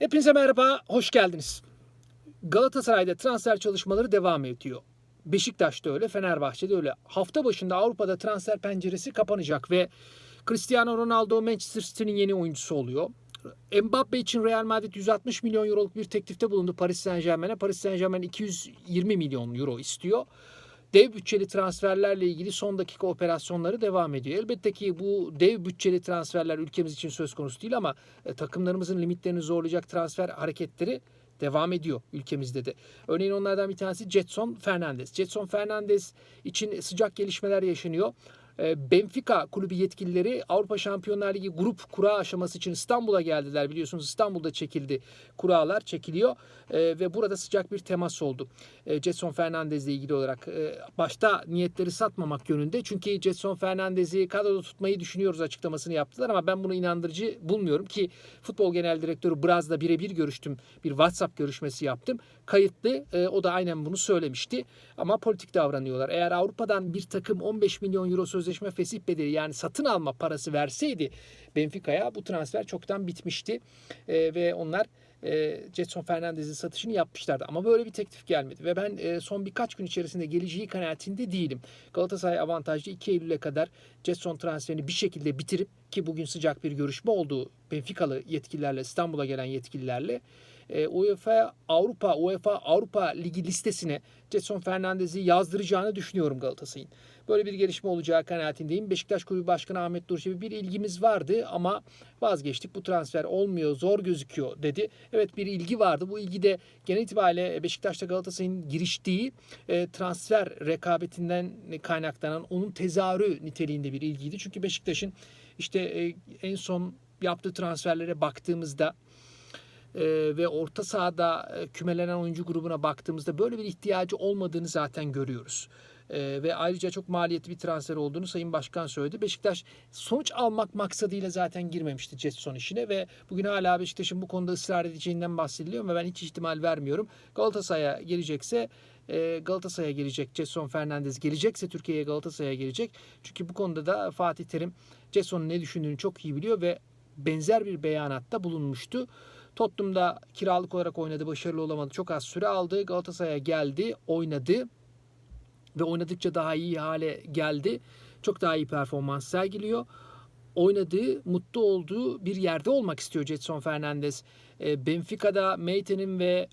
Hepinize merhaba, hoş geldiniz. Galatasaray'da transfer çalışmaları devam ediyor. Beşiktaş'ta öyle, Fenerbahçe'de öyle. Hafta başında Avrupa'da transfer penceresi kapanacak ve Cristiano Ronaldo Manchester City'nin yeni oyuncusu oluyor. Mbappe için Real Madrid 160 milyon euroluk bir teklifte bulundu Paris Saint Germain'e. Paris Saint Germain 220 milyon euro istiyor. Dev bütçeli transferlerle ilgili son dakika operasyonları devam ediyor. Elbette ki bu dev bütçeli transferler ülkemiz için söz konusu değil ama e, takımlarımızın limitlerini zorlayacak transfer hareketleri devam ediyor ülkemizde de. Örneğin onlardan bir tanesi Jetson Fernandez. Jetson Fernandez için sıcak gelişmeler yaşanıyor. E, Benfica kulübü yetkilileri Avrupa Şampiyonlar Ligi grup kura aşaması için İstanbul'a geldiler. Biliyorsunuz İstanbul'da çekildi. Kuralar çekiliyor E, ve burada sıcak bir temas oldu. E, Jetson Fernandez ile ilgili olarak başta niyetleri satmamak yönünde. Çünkü Jetson Fernandez'i kadroda tutmayı düşünüyoruz açıklamasını yaptılar ama ben bunu inandırıcı bulmuyorum ki futbol genel direktörü Braz'la birebir görüştüm. Bir WhatsApp görüşmesi yaptım. Kayıtlı. O da aynen bunu söylemişti. Ama politik davranıyorlar. Eğer Avrupa'dan bir takım 15 milyon euro sözleşme fesih bedeli yani satın alma parası verseydi Benfica'ya bu transfer çoktan bitmişti. E, ve onlar e, Jetson Fernandez'in satışını yapmışlardı. Ama böyle bir teklif gelmedi ve ben e, son birkaç gün içerisinde geleceği kanaatinde değilim. Galatasaray avantajlı 2 Eylül'e kadar Jetson transferini bir şekilde bitirip ki bugün sıcak bir görüşme oldu Benficalı yetkililerle İstanbul'a gelen yetkililerle e, UEFA Avrupa UEFA Avrupa Ligi listesine Jetson Fernandez'i yazdıracağını düşünüyorum Galatasaray'ın. Böyle bir gelişme olacağı kanaatindeyim. Beşiktaş Kulübü Başkanı Ahmet Durçevi bir ilgimiz vardı ama vazgeçtik. Bu transfer olmuyor, zor gözüküyor dedi. Evet bir ilgi vardı. Bu ilgi de genel itibariyle Beşiktaş'ta Galatasaray'ın giriştiği e, transfer rekabetinden kaynaklanan onun tezahürü niteliğinde bir ilgiydi. Çünkü Beşiktaş'ın işte e, en son yaptığı transferlere baktığımızda e, ve orta sahada e, kümelenen oyuncu grubuna baktığımızda böyle bir ihtiyacı olmadığını zaten görüyoruz. E, ve ayrıca çok maliyetli bir transfer olduğunu Sayın Başkan söyledi. Beşiktaş sonuç almak maksadıyla zaten girmemişti Jetson işine ve bugün hala Beşiktaş'ın bu konuda ısrar edeceğinden bahsediliyor ama ben hiç ihtimal vermiyorum. Galatasaray'a gelecekse e, Galatasaray'a gelecek. Jetson Fernandez gelecekse Türkiye'ye Galatasaray'a gelecek. Çünkü bu konuda da Fatih Terim Jetson'un ne düşündüğünü çok iyi biliyor ve benzer bir beyanatta bulunmuştu. Tottenham'da kiralık olarak oynadı, başarılı olamadı. Çok az süre aldı. Galatasaray'a geldi, oynadı ve oynadıkça daha iyi hale geldi. Çok daha iyi performans sergiliyor. Oynadığı, mutlu olduğu bir yerde olmak istiyor Jetson Fernandez. E, Benfica'da Meite'nin ve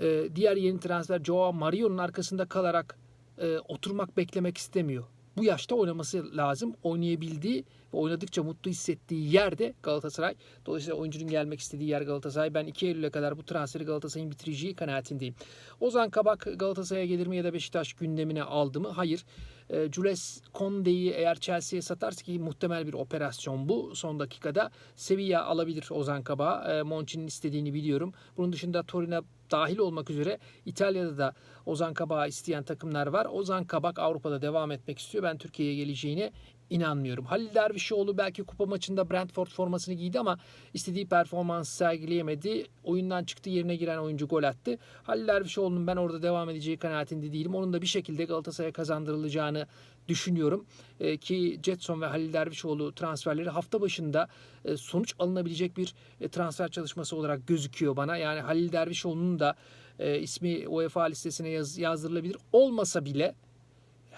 e, diğer yeni transfer Joao Mario'nun arkasında kalarak e, oturmak, beklemek istemiyor. Bu yaşta oynaması lazım. Oynayabildiği ve oynadıkça mutlu hissettiği yerde Galatasaray. Dolayısıyla oyuncunun gelmek istediği yer Galatasaray. Ben 2 Eylül'e kadar bu transferi Galatasaray'ın bitireceği kanaatindeyim. Ozan Kabak Galatasaray'a gelir mi ya da Beşiktaş gündemine aldı mı? Hayır. E, Jules Conde'yi eğer Chelsea'ye satarsa ki muhtemel bir operasyon bu. Son dakikada Sevilla alabilir Ozan Kabak'ı. E, Monchi'nin istediğini biliyorum. Bunun dışında Torino dahil olmak üzere İtalya'da da Ozan Kabak'ı isteyen takımlar var. Ozan Kabak Avrupa'da devam etmek istiyor. Ben Türkiye'ye geleceğine inanmıyorum. Halil Dervişoğlu belki kupa maçında Brentford formasını giydi ama istediği performans sergileyemedi. Oyundan çıktı yerine giren oyuncu gol attı. Halil Dervişoğlu'nun ben orada devam edeceği kanaatinde değilim. Onun da bir şekilde Galatasaray'a kazandırılacağını düşünüyorum. E, ki Jetson ve Halil Dervişoğlu transferleri hafta başında e, sonuç alınabilecek bir e, transfer çalışması olarak gözüküyor bana. Yani Halil Dervişoğlu'nun da e, ismi UEFA listesine yaz, yazdırılabilir. Olmasa bile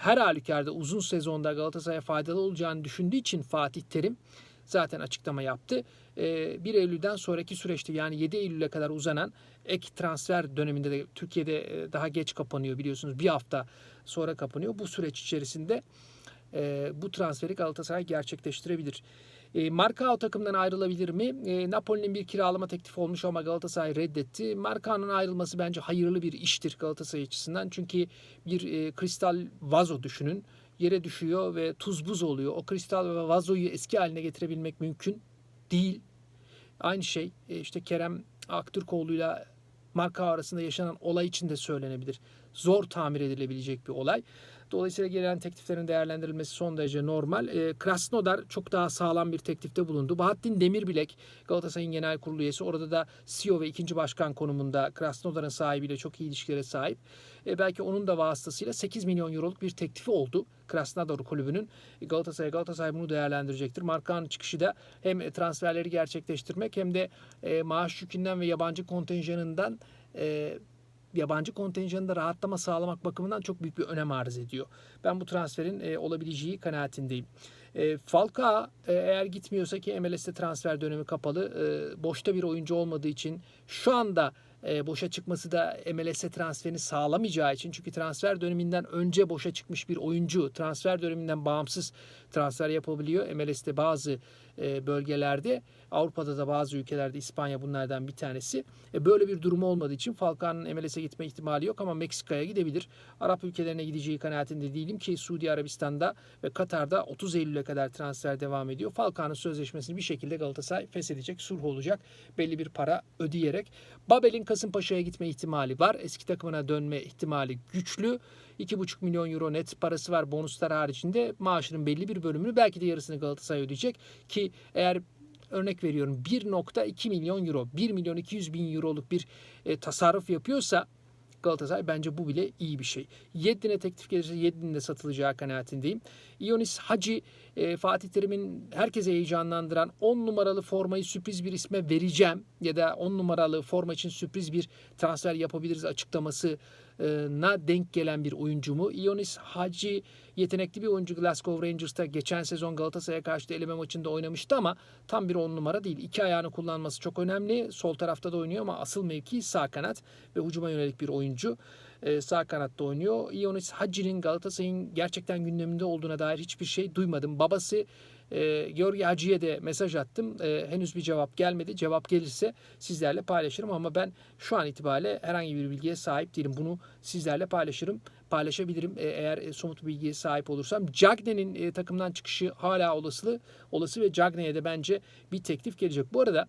her halükarda uzun sezonda Galatasaray'a faydalı olacağını düşündüğü için Fatih Terim zaten açıklama yaptı. 1 Eylül'den sonraki süreçte yani 7 Eylül'e kadar uzanan ek transfer döneminde de Türkiye'de daha geç kapanıyor biliyorsunuz. Bir hafta sonra kapanıyor. Bu süreç içerisinde bu transferi Galatasaray gerçekleştirebilir. E, Marcao takımdan ayrılabilir mi? E, Napoli'nin bir kiralama teklifi olmuş ama Galatasaray reddetti. Marcao'nun ayrılması bence hayırlı bir iştir Galatasaray açısından. Çünkü bir e, kristal vazo düşünün. Yere düşüyor ve tuz buz oluyor. O kristal ve vazoyu eski haline getirebilmek mümkün değil. Aynı şey e, işte Kerem Aktürkoğlu'yla Marka arasında yaşanan olay için de söylenebilir. Zor tamir edilebilecek bir olay. Dolayısıyla gelen tekliflerin değerlendirilmesi son derece normal. E, Krasnodar çok daha sağlam bir teklifte bulundu. Bahattin Demirbilek Galatasaray'ın genel kurulu üyesi. Orada da CEO ve ikinci başkan konumunda Krasnodar'ın sahibiyle çok iyi ilişkilere sahip. E, belki onun da vasıtasıyla 8 milyon euroluk bir teklifi oldu. Krasnodar kulübünün Galatasaray Galatasaray bunu değerlendirecektir. Markanın çıkışı da hem transferleri gerçekleştirmek hem de e, maaş yükünden ve yabancı kontenjanından e, yabancı kontenjanında rahatlama sağlamak bakımından çok büyük bir önem arz ediyor. Ben bu transferin e, olabileceği kanaatindeyim. E, Falcao e, eğer gitmiyorsa ki MLS'te transfer dönemi kapalı. E, boşta bir oyuncu olmadığı için şu anda e, boşa çıkması da MLS'e transferini sağlamayacağı için çünkü transfer döneminden önce boşa çıkmış bir oyuncu transfer döneminden bağımsız transfer yapabiliyor. MLS'te bazı e, bölgelerde Avrupa'da da bazı ülkelerde İspanya bunlardan bir tanesi. E, böyle bir durum olmadığı için Falcao'nun MLS'e gitme ihtimali yok ama Meksika'ya gidebilir. Arap ülkelerine gideceği kanaatinde değilim ki Suudi Arabistan'da ve Katar'da 30 Eylül'e kadar transfer devam ediyor. Falcao'nun sözleşmesini bir şekilde Galatasaray feshedecek, sulh olacak. Belli bir para ödeyerek. Babel'in Kasımpaşa'ya gitme ihtimali var. Eski takımına dönme ihtimali güçlü. 2,5 milyon euro net parası var bonuslar haricinde. Maaşının belli bir bölümünü belki de yarısını Galatasaray ödeyecek. Ki eğer örnek veriyorum 1.2 milyon euro, 1 milyon 200 bin euroluk bir e, tasarruf yapıyorsa Galatasaray bence bu bile iyi bir şey. Yedlin'e teklif gelirse Yedlin'de satılacağı kanaatindeyim. Ionis Hacı e, Fatih Terim'in herkese heyecanlandıran 10 numaralı formayı sürpriz bir isme vereceğim ya da 10 numaralı forma için sürpriz bir transfer yapabiliriz açıklaması na denk gelen bir oyuncu mu? Ionis Hacı yetenekli bir oyuncu Glasgow Rangers'ta geçen sezon Galatasaray'a karşı eleme maçında oynamıştı ama tam bir on numara değil. İki ayağını kullanması çok önemli. Sol tarafta da oynuyor ama asıl mevki sağ kanat ve hücuma yönelik bir oyuncu. Ee, sağ kanatta oynuyor. Ionis Hacı'nin Galatasaray'ın gerçekten gündeminde olduğuna dair hiçbir şey duymadım. Babası e, Georgi Hacı'ya de mesaj attım. E, henüz bir cevap gelmedi. Cevap gelirse sizlerle paylaşırım ama ben şu an itibariyle herhangi bir bilgiye sahip değilim. Bunu sizlerle paylaşırım. Paylaşabilirim e, eğer e, somut bilgiye sahip olursam. Cagney'in e, takımdan çıkışı hala olasılığı olası ve Cagney'e de bence bir teklif gelecek. Bu arada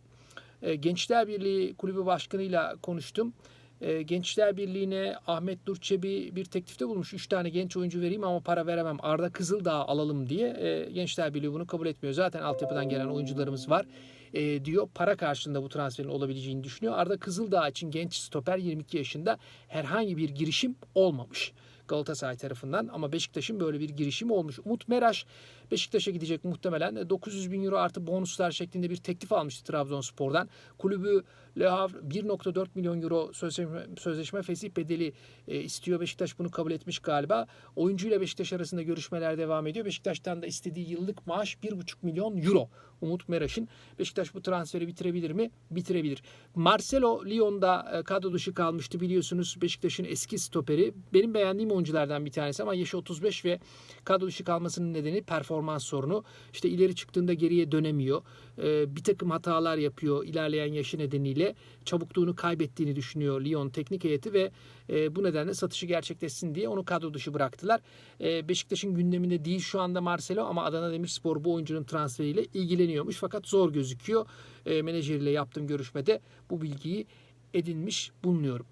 e, Gençler Birliği Kulübü Başkanı'yla konuştum. E, Gençler Birliği'ne Ahmet Durçebi bir teklifte bulmuş. Üç tane genç oyuncu vereyim ama para veremem. Arda Kızıldağ alalım diye. E, Gençler Birliği bunu kabul etmiyor. Zaten altyapıdan gelen oyuncularımız var e, diyor. Para karşılığında bu transferin olabileceğini düşünüyor. Arda Kızıldağ için genç stoper 22 yaşında herhangi bir girişim olmamış. Galatasaray tarafından ama Beşiktaş'ın böyle bir girişimi olmuş. Umut Meraş Beşiktaş'a gidecek muhtemelen 900 bin euro artı bonuslar şeklinde bir teklif almıştı Trabzonspor'dan. Kulübü Le Havre 1.4 milyon euro sözleşme, sözleşme fesih bedeli e, istiyor. Beşiktaş bunu kabul etmiş galiba. Oyuncuyla Beşiktaş arasında görüşmeler devam ediyor. Beşiktaş'tan da istediği yıllık maaş 1.5 milyon euro. Umut Meraş'ın Beşiktaş bu transferi bitirebilir mi? Bitirebilir. Marcelo Lyon'da e, kadro dışı kalmıştı biliyorsunuz. Beşiktaş'ın eski stoperi. Benim beğendiğim oyunculardan bir tanesi ama yaşı 35 ve kadro dışı kalmasının nedeni performans sorunu. İşte ileri çıktığında geriye dönemiyor. E, bir takım hatalar yapıyor ilerleyen yaşı nedeniyle. Çabukluğunu kaybettiğini düşünüyor Lyon teknik heyeti ve e, bu nedenle satışı gerçekleşsin diye onu kadro dışı bıraktılar. Beşiktaş'ın gündeminde değil şu anda Marcelo ama Adana Demirspor bu oyuncunun transferiyle ilgileniyormuş. Fakat zor gözüküyor. Menajeriyle yaptığım görüşmede bu bilgiyi edinmiş bulunuyorum.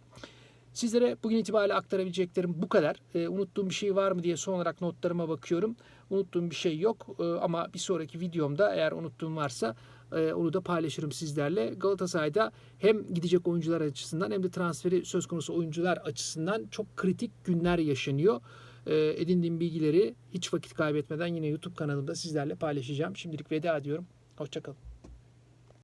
Sizlere bugün itibariyle aktarabileceklerim bu kadar. E, unuttuğum bir şey var mı diye son olarak notlarıma bakıyorum. Unuttuğum bir şey yok e, ama bir sonraki videomda eğer unuttuğum varsa e, onu da paylaşırım sizlerle. Galatasaray'da hem gidecek oyuncular açısından hem de transferi söz konusu oyuncular açısından çok kritik günler yaşanıyor. E, edindiğim bilgileri hiç vakit kaybetmeden yine YouTube kanalımda sizlerle paylaşacağım. Şimdilik veda ediyorum. Hoşçakalın.